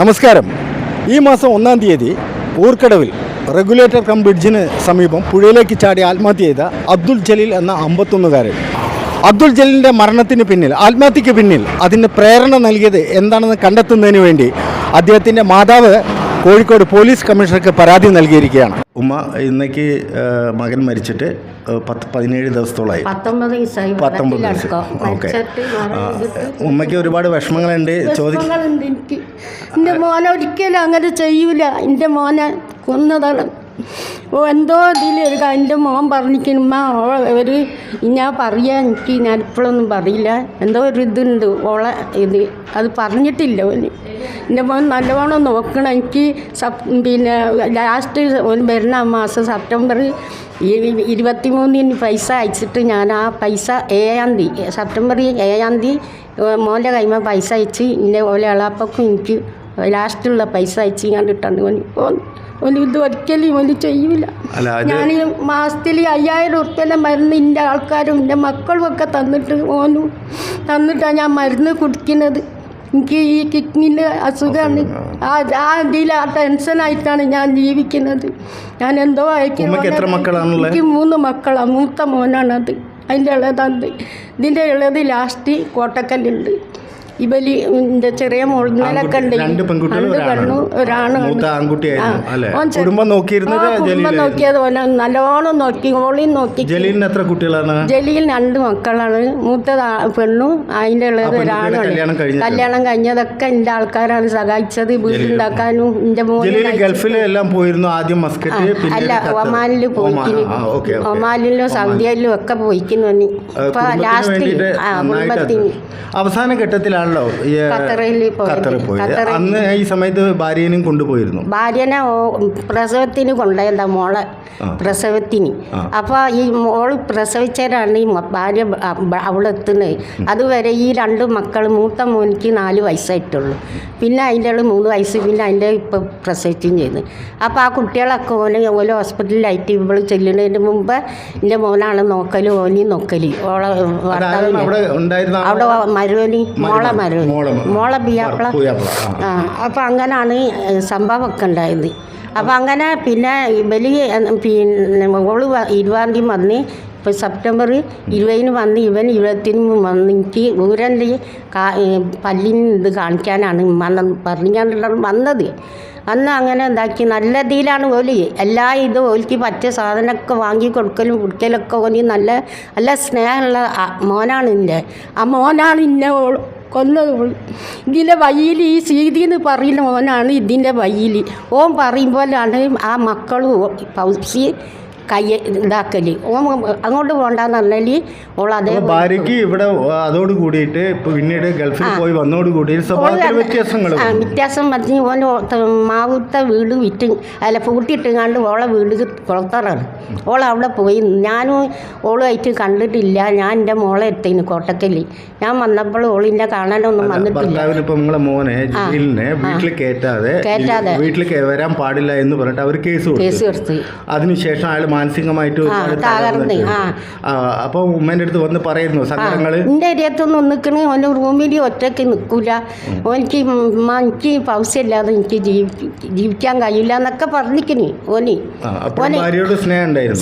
നമസ്കാരം. ഈ മാസം ഒന്നാം തീയതി ഊർക്കടവിൽ റെഗുലേറ്റർ കം ബ്രിഡ്ജിന് സമീപം പുഴയിലേക്ക് ചാടി ആത്മഹത്യ ചെയ്ത അബ്ദുൽ ജലീൽ എന്ന അമ്പത്തൊന്നുകാരൻ. അബ്ദുൽ ജലീലിന്റെ മരണത്തിന് പിന്നിൽ ആത്മഹത്യക്ക് പിന്നിൽ അതിന് പ്രേരണ നൽകിയത് എന്താണെന്ന് കണ്ടെത്തുന്നതിന് വേണ്ടി അദ്ദേഹത്തിന്റെ മാതാവ് കോഴിക്കോട് പോലീസ് കമ്മീഷണർക്ക് പരാതി നൽകിയിരിക്കുകയാണ്. ഉമ്മ ഇന്നേക്ക് മകൻ മരിച്ചിട്ട് പത്ത് പതിനേഴ് ദിവസത്തോളമായി പത്തൊമ്പത് ദിവസം. ഓക്കെ. ഉമ്മയ്ക്ക് ഒരുപാട് വിഷമങ്ങളുണ്ട്. ചോദിക്കും വിഷമങ്ങളുണ്ട് എന്റെ മോനെ ഒരിക്കലും അങ്ങനെ ചെയ്യൂല. എന്റെ മോനെ കൊന്നതാണ് ഓ എന്തോ ഇതിൽ ഒരു എന്റെ മോൻ പറഞ്ഞിരിക്കുമ്പ ഒരു ഞാൻ പറയാ എനിക്ക് ഞാൻ ഇപ്പോഴൊന്നും പറയില്ല. എന്തോ ഒരു ഇതുണ്ട് ഓളെ ഇത് അത് പറഞ്ഞിട്ടില്ല ഓന്. എന്റെ മോൻ നല്ലവണ്ണം നോക്കണം. എനിക്ക് സപ് പിന്നെ ലാസ്റ്റ് ഓൻ വരുന്ന മാസം സെപ്റ്റംബർ ഇരുപത്തി മൂന്നിന് പൈസ അയച്ചിട്ട് ഞാൻ ആ പൈസ ഏഴാം തീയതി സെപ്റ്റംബർ ഏഴാം തീയതി മോന്റെ കൈമ പൈസ അയച്ച് എന്റെ ഓലെ ഇളാപ്പക്കും എനിക്ക് ലാസ്റ്റുള്ള പൈസ അയച്ച് ഞാൻ ഇട്ടാണ്ട് ഓൻ- ഓന് ഇത് ഒരിക്കലും ഓന് ചെയ്യൂല. അല്ല അത് ഞാൻ മാസത്തിൽ അയ്യായിരം ഉറുപ്പ്യന്റെ മരുന്ന് എന്റെ ആൾക്കാരും എന്റെ മക്കളും ഒക്കെ തന്നിട്ട് ഓനും തന്നിട്ടാണ് ഞാൻ മരുന്ന് കുടിക്കുന്നത്. എനിക്ക് ഈ കിഡ്നിന്റെ അസുഖമാണ് ആ ആ ഇതിൽ ആ ടെൻഷനായിട്ടാണ് ഞാൻ ജീവിക്കുന്നത്. ഞാൻ എന്തോ അയക്കുന്നു ഉമ്മയ്ക്ക് എത്ര മക്കളാണുള്ളത്? എനിക്ക് മൂന്ന് മക്കളാണ് മൂത്ത മോനാണത്. അതിന്റെ ഇളതാണ് ഇതിന്റെ ഉള്ളത് ലാസ്റ്റ് കോട്ടക്കല്ലുണ്ട്. ഇവലി ചെറിയ മോളിനൊക്കെ ഉണ്ട്. രണ്ട് പെൺകുട്ടികളും. ഒരാണും. കുടുംബം നോക്കിയിരുന്നത് ആ, കുടുംബം ജലീൽ നോക്കിയത് പോലെ നല്ലോണം നോക്കി ഓളിയും നോക്കി. ജലീലിന് എത്ര കുട്ടികളാണ്? ജലീൽ രണ്ട് മക്കളാണ്. മൂത്ത പെണ്ണും അതിന്റെ ഉള്ളത് ഒരാണാണ് കല്യാണം കഴിഞ്ഞതൊക്കെ എന്റെ ആൾക്കാരാണ് സഹായിച്ചത്. വീടുണ്ടാക്കാനും എന്റെ മോനെ എല്ലാം പോയിരുന്നു ആദ്യം മസ്കറ്റ് അല്ല. ഒമാനിൽ ഓക്കെ. ഒമാനിലും സൗദിയിലും ഒക്കെ പോയിക്കുന്നു ഇപ്പൊ ലാസ്റ്റ് കുടുംബത്തിന് അവസാന ഘട്ടത്തിലാണല്ലോ ഈ, ഖത്തറിൽ പോയത്. അന്ന് ഈ സമയത്ത് ഭാര്യനും കൊണ്ടുപോയിരുന്നു. ഭാര്യനെ പ്രസവത്തിന് കൊണ്ടുപോയതാ മോളെ പ്രസവത്തിന്. അപ്പൊ അപ്പോൾ ഈ മോൾ പ്രസവിച്ചവരാണ് ഈ ഭാര്യ അവിടെ എത്തുന്നത് അതുവരെ ഈ രണ്ട് മക്കൾ മൂത്ത മോനിക്ക് നാല് വയസ്സായിട്ടുള്ളൂ. പിന്നെ അതിന്റെ ഉള്ളിൽ മൂന്ന് വയസ്സ് പിന്നെ അതിന്റെ ഇപ്പം പ്രസവിച്ചും ചെയ്ത്. അപ്പോൾ ആ കുട്ടികളൊക്കെ ഓന് ഓരോ ഹോസ്പിറ്റലിലായിട്ട് ഇവൾ ചെല്ലുന്നതിന് മുമ്പ് എന്റെ മോനാണ് നോക്കൽ ഓനി നോക്കൽ ഓളെ അവിടെ മരുവനി മോളെ മരുവനി മോളെ ബിയാപ്പിള ആ. അങ്ങനെയാണ് സംഭവമൊക്കെ ഉണ്ടായത്. അപ്പം അങ്ങനെ പിന്നെ ബലി പിന്നെ ഓൾ ഇരുപതാം തീയതി വന്ന് ഇപ്പോൾ സെപ്റ്റംബർ ഇരുപതിന് വന്ന് ഇവൻ ഇരുപത്തിന് വന്ന് എനിക്ക് ഊരന്റെ കാ പല്ലിന് ഇത് കാണിക്കാനാണ് വന്ന പറഞ്ഞാണ് വന്നത്. അന്ന് അങ്ങനെ എന്താക്കി നല്ല ഇതിലാണ് ഓലി. എല്ലാ ഇതും ഓലിക്ക് പറ്റിയ സാധനമൊക്കെ വാങ്ങി കൊടുക്കലും കുടിക്കലൊക്കെ ഓലി നല്ല നല്ല സ്നേഹമുള്ള മോനാണ് ഇന്നെ ആ മോനാണ് ഇന്നെ ഓൾ കൊന്നത്. ഇതിന്റെ വയ്യിൽ ഈ സീതി എന്ന് പറയുന്ന ഓനാണ് ഇതിന്റെ വയ്യിൽ ഓൻ പറയുമ്പോഴാണ് ആ മക്കളും പൗസി കൈ ഇതാക്കൽ. ഓൻ അങ്ങോട്ട് പോകണ്ടെന്ന് പറഞ്ഞാൽ ഓൾ അതേ ഭാര്യയ്ക്ക് ഇവിടെ അതോട് കൂടിയിട്ട് പിന്നീട് ഗൾഫിൽ പോയി വന്നോട് കൂടി വ്യത്യാസങ്ങൾ വ്യത്യാസം പറഞ്ഞ് ഓൻ മാവുത്ത വീട് വിറ്റ് അല്ല പൂട്ടിയിട്ടെങ്ങാണ്ട് ഓളെ വീട് കുളത്തറാണ്. ഓൾ അവിടെ പോയി. ഞാനും ഓളുമായിട്ട് കണ്ടിട്ടില്ല. ഞാൻ എന്റെ മോളെ എത്തിന് കോട്ടക്കൽ. ഞാൻ വന്നപ്പോൾ ഓളിന്റെ കാണാനൊന്നും വന്നിട്ടില്ല. മോനെ വീട്ടിൽ കയറ്റാതെ. വീട്ടിൽ വരാൻ പാടില്ല എന്ന് പറഞ്ഞിട്ട് അവർ കേസ് കേസ് കൊടുത്ത്. അതിനുശേഷം അയാൾ മാനസികമായിട്ട് തകർന്ന്, അപ്പൊ ഉമ്മേന്റെ അടുത്ത് വന്ന് പറയുന്നു സങ്കടങ്ങൾ. എന്റെ അരിയത്തൊന്നും നിൽക്കണേ ഓന റൂമിൽ ഒറ്റയ്ക്ക് നിൽക്കൂല ഓനിക്ക് എനിക്ക് പൗസില്ലാതെ എനിക്ക് ജീവി ജീവിക്കാൻ കഴിയില്ല എന്നൊക്കെ പറഞ്ഞിക്കണി ഓന്.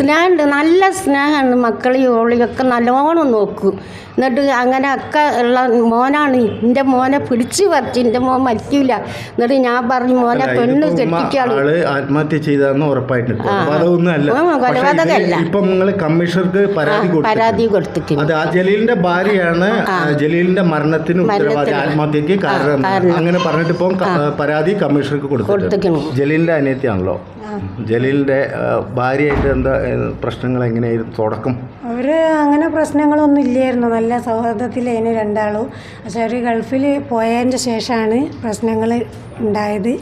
സ്നേഹമുണ്ട് നല്ല സ്നേഹമാണ് മക്കളെ ഓളിയൊക്കെ നല്ലോണം നോക്കും. എന്നിട്ട് അങ്ങനെ ഒക്കെ ഉള്ള മോനാണ് എന്റെ മോനെ പിടിച്ചു പറിച്ച് എന്റെ മോൻ മരിക്കൂല. എന്നിട്ട് ഞാൻ പറഞ്ഞു മോനെ പെണ്ണ് ആത്മഹത്യ ചെയ്താന്ന് ഉറപ്പായിട്ട് അല്ല. കൊലപാതകമല്ല. ഇപ്പൊ നിങ്ങൾ കമ്മീഷണർക്ക് പരാതി പരാതി കൊടുത്തിട്ടുണ്ട്. അത് ആ ജലീലിന്റെ ഭാര്യയാണ് ജലീലിന്റെ മരണത്തിന് ഉത്തരവാദി ആത്മഹത്യക്ക് കാരണം. അങ്ങനെ പറഞ്ഞിട്ട് ഇപ്പം പരാതി കമ്മീഷണർക്ക് കൊടുത്തിട്ടുണ്ട്. ജലീലിന്റെ അനിയത്തിയാണല്ലോ. ജലീലിന്റെ ഭാര്യയായിട്ട് എന്താ പ്രശ്നങ്ങൾ എങ്ങനെയായിരുന്നു? തുടക്കം. അവർ അങ്ങനെ പ്രശ്നങ്ങളൊന്നും ഇല്ലായിരുന്നു. നല്ല സൗഹൃദത്തിലേനു രണ്ടാളും. പക്ഷെ അവർ ഗൾഫിൽ പോയതിന്റെ ശേഷമാണ് പ്രശ്നങ്ങൾ ഉണ്ടായത്.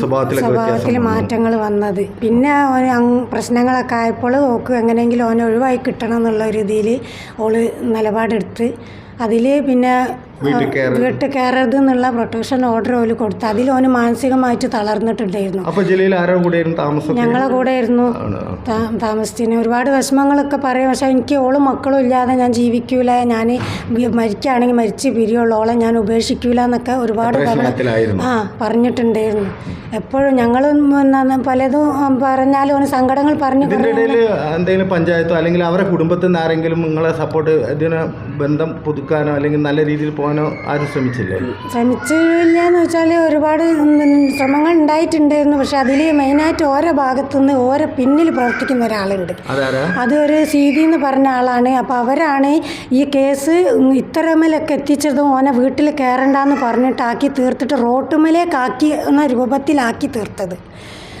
സ്വഭാവത്തിൽ മാറ്റങ്ങൾ വന്നത്. പിന്നെ പ്രശ്നങ്ങളൊക്കെ ആയപ്പോൾ ഓക്ക് എങ്ങനെയെങ്കിലും ഓനെ ഒഴിവായി കിട്ടണം എന്നുള്ള ഒരു രീതിയിൽ ഓൾ നിലപാടെടുത്ത്. അതിൽ പിന്നെ വീട്ടിൽ കയറി കയറരുത്. എന്നുള്ള പ്രൊട്ടക്ഷൻ ഓർഡർ ഓൽ കൊടുത്തു. അതിൽ ഓന് മാനസികമായിട്ട് തളർന്നിട്ടുണ്ടായിരുന്നു. അപ്പൊ ആരോ താമസം ഞങ്ങളെ കൂടെ ആയിരുന്നു താമസിച്ചിന് ഒരുപാട് വിഷമങ്ങളൊക്കെ പറയും. പക്ഷെ എനിക്ക് ഓളും മക്കളും ഇല്ലാതെ ഞാൻ ജീവിക്കൂല. ഞാൻ മരിക്കുകയാണെങ്കിൽ മരിച്ച് പിരിയുള്ളൂ. ഓളെ ഞാൻ ഉപേക്ഷിക്കൂല എന്നൊക്കെ ഒരുപാട് ആ പറഞ്ഞിട്ടുണ്ടായിരുന്നു. എപ്പോഴും ഞങ്ങൾ പലതും പറഞ്ഞാലും ഓന് സങ്കടങ്ങൾ പറഞ്ഞു എന്തെങ്കിലും പഞ്ചായത്തോ അല്ലെങ്കിൽ അവരുടെ കുടുംബത്തിൽ നിന്ന് ആരെങ്കിലും നിങ്ങളെ സപ്പോർട്ട് ഇതിന് ബന്ധം പുതുക്കാനോ അല്ലെങ്കിൽ നല്ല രീതിയിൽ പോകാനോ ആരും ശ്രമിച്ചില്ലേ? ശ്രമിച്ചില്ല എന്ന് വെച്ചാൽ ഒരുപാട് ശ്രമങ്ങൾ ഉണ്ടായിട്ടുണ്ടായിരുന്നു. പക്ഷെ അതിൽ മെയിനായിട്ട് ഓരോ ഭാഗത്തുനിന്ന് ഓരോ പിന്നിൽ പ്രവർത്തിക്കുന്ന ഒരാളുണ്ട്. അതാരാ? അതൊരു സീതി എന്ന് പറഞ്ഞ ആളാണ്. അപ്പോൾ അവരാണ് ഈ കേസ് ഇത്തരമേലൊക്കെ എത്തിച്ചതും ഓനെ വീട്ടിൽ കയറണ്ടെന്ന് പറഞ്ഞിട്ടാക്കി തീർത്തിട്ട് റോട്ടുമലേക്കാക്കി എന്ന രൂപത്തിലാക്കി തീർത്തത്.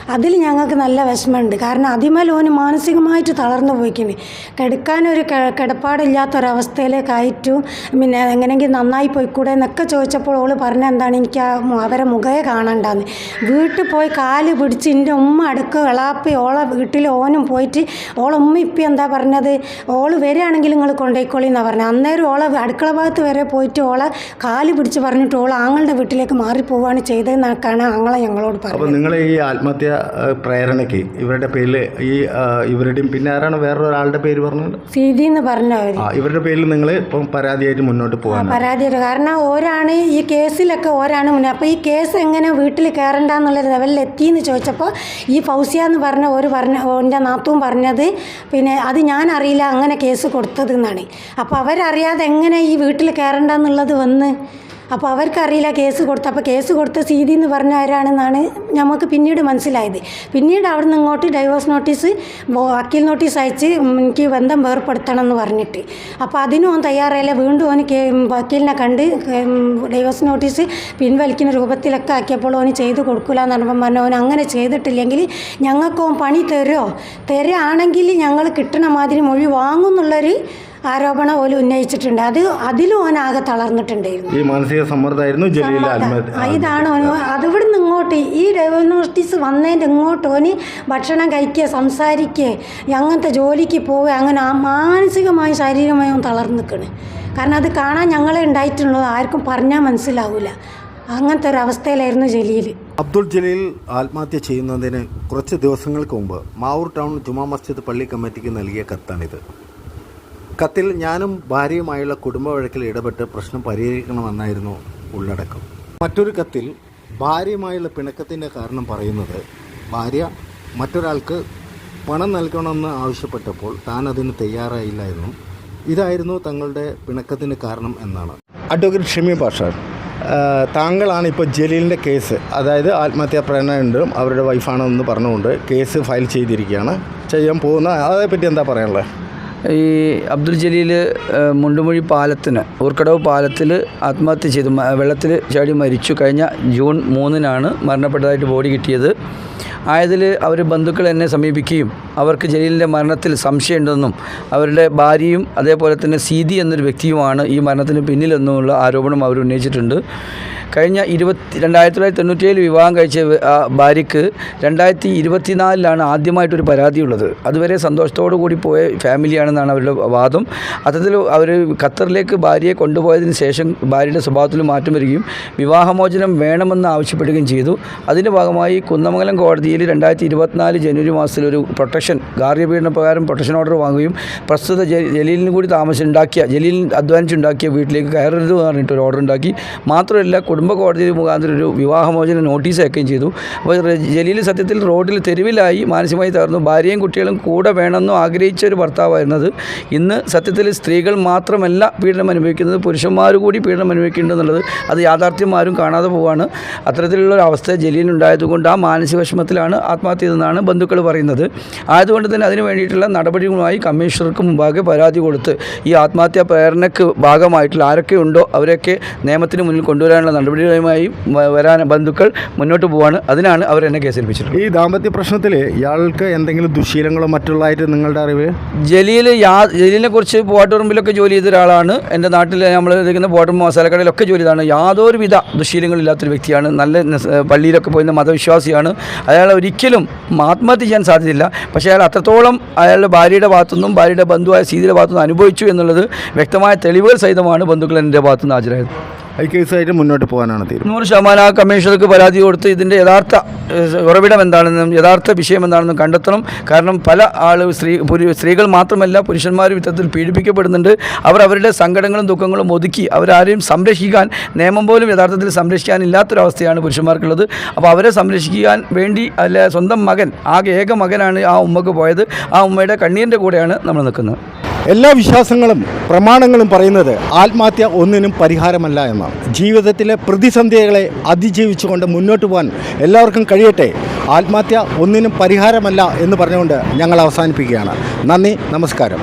അതിൽ ഞങ്ങൾക്ക് നല്ല വിഷമമുണ്ട്. കാരണം അതിമേൽ ഓന് മാനസികമായിട്ട് തളർന്നു പോയിക്കുന്നു കിടക്കാനൊരു കെ- കിടപ്പാടില്ലാത്തൊരവസ്ഥയിലേക്കായിട്ടും പിന്നെ എങ്ങനെയെങ്കിൽ നന്നായി പോയിക്കൂടെ എന്നൊക്കെ ചോദിച്ചപ്പോൾ ഓൾ പറഞ്ഞ എന്താണ് എനിക്ക് ആ അവരെ മുഖയെ കാണണ്ടാന്ന്. വീട്ടിൽ പോയി കാൽ പിടിച്ച് എന്റെ ഉമ്മ അടുക്ക വിളാപ്പി ഓളെ വീട്ടിൽ ഓനും പോയിട്ട് ഓളെ ഉമ്മ ഇപ്പം എന്താ പറഞ്ഞത്? ഓൾ വരികയാണെങ്കിൽ നിങ്ങൾ കൊണ്ടുപോയിക്കോളി എന്നാണ് പറഞ്ഞത്. അന്നേരം ഓളെ അടുക്കള ഭാഗത്ത് വരെ പോയിട്ട് ഓളെ കാൽ പിടിച്ച് പറഞ്ഞിട്ട് ഓൾ ആങ്ങളുടെ വീട്ടിലേക്ക് മാറിപ്പോവാണ് ചെയ്തതെന്നൊക്കെയാണ് ആങ്ങളെ ഞങ്ങളോട് പറഞ്ഞത് നിങ്ങൾ ഈ ആത്മഹത്യ പ്രേരണയ്ക്ക് ഇവരുടെ പേരിൽ ഈ ഇവരുടെയും പിന്നെ ആരാണ് വേറൊരാളുടെ പേര് പറഞ്ഞത്? സീതി എന്ന് പറഞ്ഞ ആ ഇവരുടെ പേരിൽ നിങ്ങൾ ഇപ്പം പരാതിയായിട്ട് മുന്നോട്ട് പോകാൻ പരാതിയായിട്ട്. കാരണം ഓരാണ് ഈ കേസിലൊക്കെ ഓരാണ് മുന്നേ അപ്പോൾ ഈ കേസ് എങ്ങനെ വീട്ടിൽ കയറണ്ടെന്നുള്ള ലെവലിൽ എത്തിയെന്ന് ചോദിച്ചപ്പോൾ ഈ ഫൗസിയ എന്ന് പറഞ്ഞ ഒരു പറഞ്ഞ എന്റെ നാത്തും പറഞ്ഞത് പിന്നെ അത് ഞാൻ അറിയില്ല അങ്ങനെ കേസ് കൊടുത്തത് എന്നാണ്. അപ്പോൾ അവരറിയാതെ എങ്ങനെ ഈ വീട്ടിൽ കയറണ്ടെന്നുള്ളത് വന്ന് അപ്പോൾ അവർക്കറിയില്ല കേസ് കൊടുത്ത അപ്പോൾ കേസ് കൊടുത്ത സീതി എന്ന് പറഞ്ഞ ആരാണെന്നാണ് നമുക്ക് പിന്നീട് മനസ്സിലായത്. പിന്നീട് അവിടെ നിന്ന് ഇങ്ങോട്ട് ഡൈവോഴ്സ് നോട്ടീസ് വക്കീൽ നോട്ടീസ് അയച്ച് എനിക്ക് ബന്ധം വേർപ്പെടുത്തണം എന്ന് പറഞ്ഞിട്ട്. അപ്പോൾ അതിനും അവൻ തയ്യാറായില്ല. വീണ്ടും അവന് വക്കീലിനെ കണ്ട് ഡൈവോഴ്സ് നോട്ടീസ് പിൻവലിക്കുന്ന രൂപത്തിലൊക്കെ ആക്കിയപ്പോൾ അവന് ചെയ്ത് കൊടുക്കില്ല എന്ന് പറഞ്ഞപ്പോൾ പറഞ്ഞു അവൻ അങ്ങനെ ചെയ്തിട്ടില്ലെങ്കിൽ ഞങ്ങൾക്ക് പണി തരുമോ തരുകയാണെങ്കിൽ ഞങ്ങൾ കിട്ടണ മാതിരി മൊഴി വാങ്ങുന്നുള്ളൊരു ആരോപണം പോലും ഉന്നയിച്ചിട്ടുണ്ട്. അത് അതിലും ഓൻ ആകെ തളർന്നിട്ടുണ്ടായിരുന്നു. ഈ മാനസിക സമ്മർദ്ദമായിരുന്നു ജലീൽ ഇതാണ് ഓന് അതിവിടെ നിന്ന് ഇങ്ങോട്ട് ഈ ഡയഗ്നോസ്റ്റിസ് വന്നതിന്റെ ഇങ്ങോട്ട് ഓന് ഭക്ഷണം കഴിക്കുക സംസാരിക്കുക അങ്ങനത്തെ ജോലിക്ക് പോവുക അങ്ങനെ ആ മാനസികമായും ശാരീരികമായും തളർന്നു നിൽക്കണ്. കാരണം അത് കാണാൻ ഞങ്ങളെ ഉണ്ടായിട്ടുള്ളൂ ആർക്കും പറഞ്ഞാൽ മനസ്സിലാവില്ല അങ്ങനത്തെ ഒരു അവസ്ഥയിലായിരുന്നു ജലീൽ. അബ്ദുൾ ജലീൽ ആത്മഹത്യ ചെയ്യുന്നതിന് കുറച്ച് ദിവസങ്ങൾക്ക് മുമ്പ് മാവൂർ ടൗൺ ജുമാ മസ്ജിദ് പള്ളി കമ്മിറ്റിക്ക് നൽകിയ കത്താണിത്. കത്തിൽ ഞാനും ഭാര്യയുമായുള്ള കുടുംബ വഴക്കിൽ ഇടപെട്ട് പ്രശ്നം പരിഹരിക്കണമെന്നായിരുന്നു ഉള്ളടക്കം. മറ്റൊരു കത്തിൽ ഭാര്യയുമായുള്ള പിണക്കത്തിന്റെ കാരണം പറയുന്നത് ഭാര്യ മറ്റൊരാൾക്ക് പണം നൽകണമെന്ന് ആവശ്യപ്പെട്ടപ്പോൾ താൻ അതിന് തയ്യാറായില്ല എന്നും ഇതായിരുന്നു തങ്ങളുടെ പിണക്കത്തിന് കാരണം എന്നാണ്. അഡ്വക്കേറ്റ് ഷമി പാഷ താങ്കളാണ് ഇപ്പോൾ ജലീലിന്റെ കേസ് അതായത് ആത്മഹത്യാ പ്രേരണയുണ്ട് അവരുടെ വൈഫാണെന്ന് പറഞ്ഞുകൊണ്ട് കേസ് ഫയൽ ചെയ്തിരിക്കുകയാണ്. ചെയ്യാൻ പോകുന്ന അതേപ്പറ്റി എന്താ പറയാനുള്ളത്? ഈ അബ്ദുൽ ജലീൽ മുണ്ടുമൊഴി പാലത്തിന് ഊർക്കടവ് പാലത്തിൽ ആത്മഹത്യ ചെയ്തു. വെള്ളത്തിൽ ചാടി മരിച്ചു. കഴിഞ്ഞ ജൂൺ മൂന്നിനാണ് മരണപ്പെട്ടതായിട്ട് ബോഡി കിട്ടിയത്. ആയതിൽ അവർ ബന്ധുക്കൾ എന്നെ സമീപിക്കുകയും അവർക്ക് ജലീലിന്റെ മരണത്തിൽ സംശയമുണ്ടെന്നും അവരുടെ ഭാര്യയും അതേപോലെ തന്നെ സീതി എന്നൊരു വ്യക്തിയുമാണ് ഈ മരണത്തിന് പിന്നിലെന്നുമുള്ള ആരോപണം അവർ ഉന്നയിച്ചിട്ടുണ്ട്. കഴിഞ്ഞ ഇരുപത്തി രണ്ടായിരത്തി തൊള്ളായിരത്തി തൊണ്ണൂറ്റിയേഴിൽ വിവാഹം കഴിച്ച ഭാര്യയ്ക്ക് രണ്ടായിരത്തി ഇരുപത്തിനാലിലാണ് ആദ്യമായിട്ടൊരു പരാതിയുള്ളത്. അതുവരെ സന്തോഷത്തോടു കൂടി പോയ ഫാമിലിയാണെന്നാണ് അവരുടെ വാദം. അത്തരത്തിൽ അവർ ഖത്തറിലേക്ക് ഭാര്യയെ കൊണ്ടുപോയതിന് ശേഷം ഭാര്യയുടെ സ്വഭാവത്തിൽ മാറ്റം വരികയും വിവാഹമോചനം വേണമെന്ന് ആവശ്യപ്പെടുകയും ചെയ്തു. അതിന്റെ ഭാഗമായി കുന്നമംഗലം കോടതിയിൽ രണ്ടായിരത്തി ഇരുപത്തിനാല് ജനുവരി മാസത്തിൽ ഒരു പ്രൊട്ടക്ഷൻ ഗാർഹ്യപീഡന പ്രകാരം പ്രൊട്ടക്ഷൻ ഓർഡർ വാങ്ങുകയും പ്രസ്തുത ജലീലിന് കൂടി കൂടി താമസിച്ചുണ്ടാക്കിയ ജലീൽ അധ്വാനിച്ചുണ്ടാക്കിയ വീട്ടിലേക്ക് കയറരുത് എന്ന് പറഞ്ഞിട്ട് ഒരു ഓർഡർ ഉണ്ടാക്കി. മാത്രമല്ല കുടുംബ കോടതി മുഖാന്തരം ഒരു വിവാഹമോചന നോട്ടീസ് അയക്കുകയും ചെയ്തു. അപ്പോൾ ജലീൽ സത്യത്തിൽ റോഡിൽ തെരുവിലായി മാനസികമായി തകർന്നു. ഭാര്യയും കുട്ടികളും കൂടെ വേണമെന്നും ആഗ്രഹിച്ച ഒരു ഭർത്താവായിരുന്നത്. ഇന്ന് സത്യത്തിൽ സ്ത്രീകൾ മാത്രമല്ല പീഡനം അനുഭവിക്കുന്നത് പുരുഷന്മാർ കൂടി പീഡനം അനുഭവിക്കുന്നുണ്ടെന്നുള്ളത് അത് യാഥാർത്ഥ്യമാരും കാണാതെ പോവാണ്. അത്തരത്തിലുള്ള ഒരു അവസ്ഥ ജലീലിനുണ്ടായതുകൊണ്ട് ആ മാനസിക വിഷമത്തിലാണ് ആത്മഹത്യ ചെയ്തതെന്നാണ് ബന്ധുക്കൾ പറയുന്നത്. ആയതുകൊണ്ട് തന്നെ അതിന് വേണ്ടിയിട്ടുള്ള നടപടികളുമായി കമ്മീഷണർക്ക് മുമ്പാകെ പരാതി കൊടുത്ത് ഈ ആത്മഹത്യാ പ്രേരണയ്ക്ക് ഭാഗമായിട്ടുള്ള ആരൊക്കെ ഉണ്ടോ അവരൊക്കെ നിയമത്തിന് മുന്നിൽ കൊണ്ടുവരാനുള്ള നടപടികളുമായി വരാൻ ബന്ധുക്കൾ മുന്നോട്ട് പോവാണ്. അതിനാണ് അവർ എന്നെ കേസേൽപ്പിച്ചിട്ടുള്ളത്. ഈ ദാമ്പത്യ പ്രശ്നത്തിൽ ഇയാൾക്ക് എന്തെങ്കിലും ദുശീലങ്ങളോ മറ്റുള്ളതായിട്ട് നിങ്ങളുടെ അറിവ്? ജലീൽ യാ ജലീലിനെ കുറിച്ച് പോട്ടുറുമ്പിലൊക്കെ ജോലി ചെയ്ത ഒരാളാണ്. എന്റെ നാട്ടിൽ നമ്മൾ ഇരിക്കുന്ന പോട്ടും മസാലക്കടയിലൊക്കെ ജോലി ചെയ്താണ്. യാതൊരുവിധ ദുശീലങ്ങളില്ലാത്തൊരു വ്യക്തിയാണ്. നല്ല പള്ളിയിലൊക്കെ പോയിരുന്ന മതവിശ്വാസിയാണ്. അയാൾ ഒരിക്കലും ആത്മഹത്യ ചെയ്യാൻ സാധ്യതയില്ല. പക്ഷേ അയാൾ അത്രത്തോളം അയാളുടെ ഭാര്യയുടെ ഭാഗത്തുനിന്നും ഭാര്യയുടെ ബന്ധുവായ സീതിയുടെ ഭാഗത്തുനിന്നും അനുഭവിച്ചു എന്നുള്ളത് വ്യക്തമായ തെളിവുകൾ സഹിതമാണ് ബന്ധുക്കൾ എന്റെ ഭാഗത്തുനിന്ന് ഹാജരായത്. ഈ കേസുമായിട്ട് മുന്നോട്ട് പോകാനാണ് തീരുമാനം. നൂറ് ശതമാനം ആ കമ്മീഷണർക്ക് പരാതി കൊടുത്ത് ഇതിന്റെ യഥാർത്ഥ ഉറവിടം എന്താണെന്നും യഥാർത്ഥ വിഷയം എന്താണെന്നും കണ്ടെത്തണം. കാരണം പല ആൾ സ്ത്രീ സ്ത്രീകൾ മാത്രമല്ല പുരുഷന്മാരും ഇത്തരത്തിൽ പീഡിപ്പിക്കപ്പെടുന്നുണ്ട്. അവർ അവരുടെ സങ്കടങ്ങളും ദുഃഖങ്ങളും ഒതുക്കി അവരാരെയും സംരക്ഷിക്കാൻ നിയമം പോലും യഥാർത്ഥത്തിൽ സംരക്ഷിക്കാനില്ലാത്തൊരവസ്ഥയാണ് പുരുഷന്മാർക്കുള്ളത്. അപ്പോൾ അവരെ സംരക്ഷിക്കാൻ വേണ്ടി അല്ല സ്വന്തം മകൻ ആകെ ഏക മകനാണ് ആ ഉമ്മക്ക് പോയത്. ആ ഉമ്മയുടെ കണ്ണീരിന്റെ കൂടെയാണ് നമ്മൾ നിൽക്കുന്നത്. എല്ലാ വിശ്വാസങ്ങളും പ്രമാണങ്ങളും പറയുന്നത് ആത്മഹത്യ ഒന്നിനും പരിഹാരമല്ല എന്നാണ്. ജീവിതത്തിലെ പ്രതിസന്ധികളെ അതിജീവിച്ചുകൊണ്ട് മുന്നോട്ട് പോകാൻ എല്ലാവർക്കും കഴിയട്ടെ. ആത്മഹത്യ ഒന്നിനും പരിഹാരമല്ല എന്ന് പറഞ്ഞുകൊണ്ട് ഞങ്ങൾ അവസാനിപ്പിക്കുകയാണ്. നന്ദി നമസ്കാരം.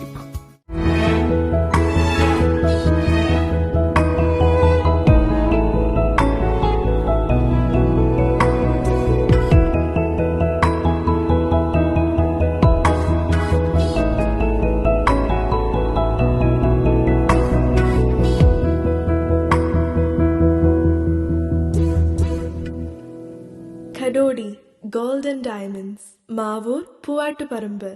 ഖഡോഡി